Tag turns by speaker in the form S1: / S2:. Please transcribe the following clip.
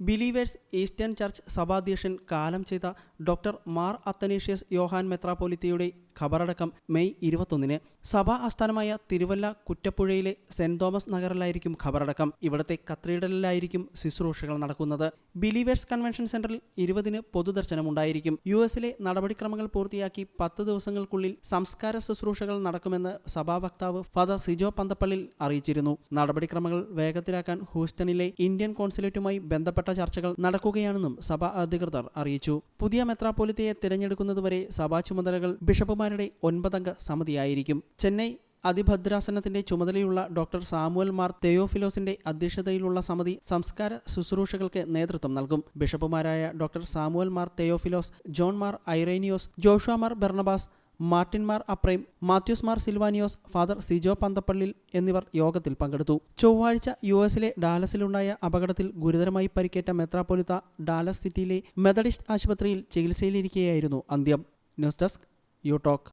S1: Believers eastern church സഭാധ്യക്ഷൻ കാലം ചെയ്ത ഡോക്ടർ മാർ അത്തനേഷ്യസ് യോഹാൻ മെത്രാപ്പോലിത്തയുടെ ഖബറടക്കം മെയ് ഇരുപത്തൊന്നിന് സഭാ ആസ്ഥാനമായ തിരുവല്ല കുറ്റപ്പുഴയിലെ സെന്റ് തോമസ് നഗറിലായിരിക്കും ഖബറടക്കം. ഇവിടത്തെ കത്തീഡ്രലിലായിരിക്കും ശുശ്രൂഷകൾ നടക്കുന്നത്. ബിലീവേഴ്സ് കൺവെൻഷൻ സെന്ററിൽ ഇരുപതിന് പൊതുദർശനമുണ്ടായിരിക്കും. യു എസിലെ നടപടിക്രമങ്ങൾ പൂർത്തിയാക്കി പത്ത് ദിവസങ്ങൾക്കുള്ളിൽ സംസ്കാര ശുശ്രൂഷകൾ നടക്കുമെന്ന് സഭാ വക്താവ് ഫാദർ സിജോ പന്തപ്പള്ളിൽ അറിയിച്ചിരുന്നു. നടപടിക്രമങ്ങൾ വേഗത്തിലാക്കാൻ ഹൂസ്റ്റണിലെ ഇന്ത്യൻ കോൺസുലേറ്റുമായി ബന്ധപ്പെട്ട ചർച്ചകൾ നടക്കുകയാണെന്നും സഭാ അധികൃതർ അറിയിച്ചു. പുതിയ മെത്രാപോലിത്തയെ തിരഞ്ഞെടുക്കുന്നതുവരെ സഭാ ചുമതലകൾ ബിഷപ്പുമാരുടെ ഒൻപതംഗ സമിതിയായിരിക്കും. ചെന്നൈ അതിഭദ്രാസനത്തിന്റെ ചുമതലയുള്ള ഡോക്ടർ സാമുവൽ മാർ തെയോഫിലോസിന്റെ അധ്യക്ഷതയിലുള്ള സമിതി സംസ്കാര ശുശ്രൂഷകൾക്ക് നേതൃത്വം നൽകും. ബിഷപ്പുമാരായ doctor Samuel Mar Theophilos John Mar Irenios Joshua Mar Barnabas Martin Mar Aprem Mathews Mar Silvanios father Sijo Panthappallil എന്നിവർ യോഗത്തിൽ പങ്കെടുത്തു. ചൊവ്വാഴ്ച യു എസിലെ ഡാലസിലുണ്ടായ അപകടത്തിൽ ഗുരുതരമായി പരിക്കേറ്റ മെത്രാപ്പൊലിത്ത ഡാലസ് സിറ്റിയിലെ മെത്തഡിസ്റ്റ് ആശുപത്രിയിൽ ചികിത്സയിലിരിക്കെയായിരുന്നു അന്ത്യം. News desk you talk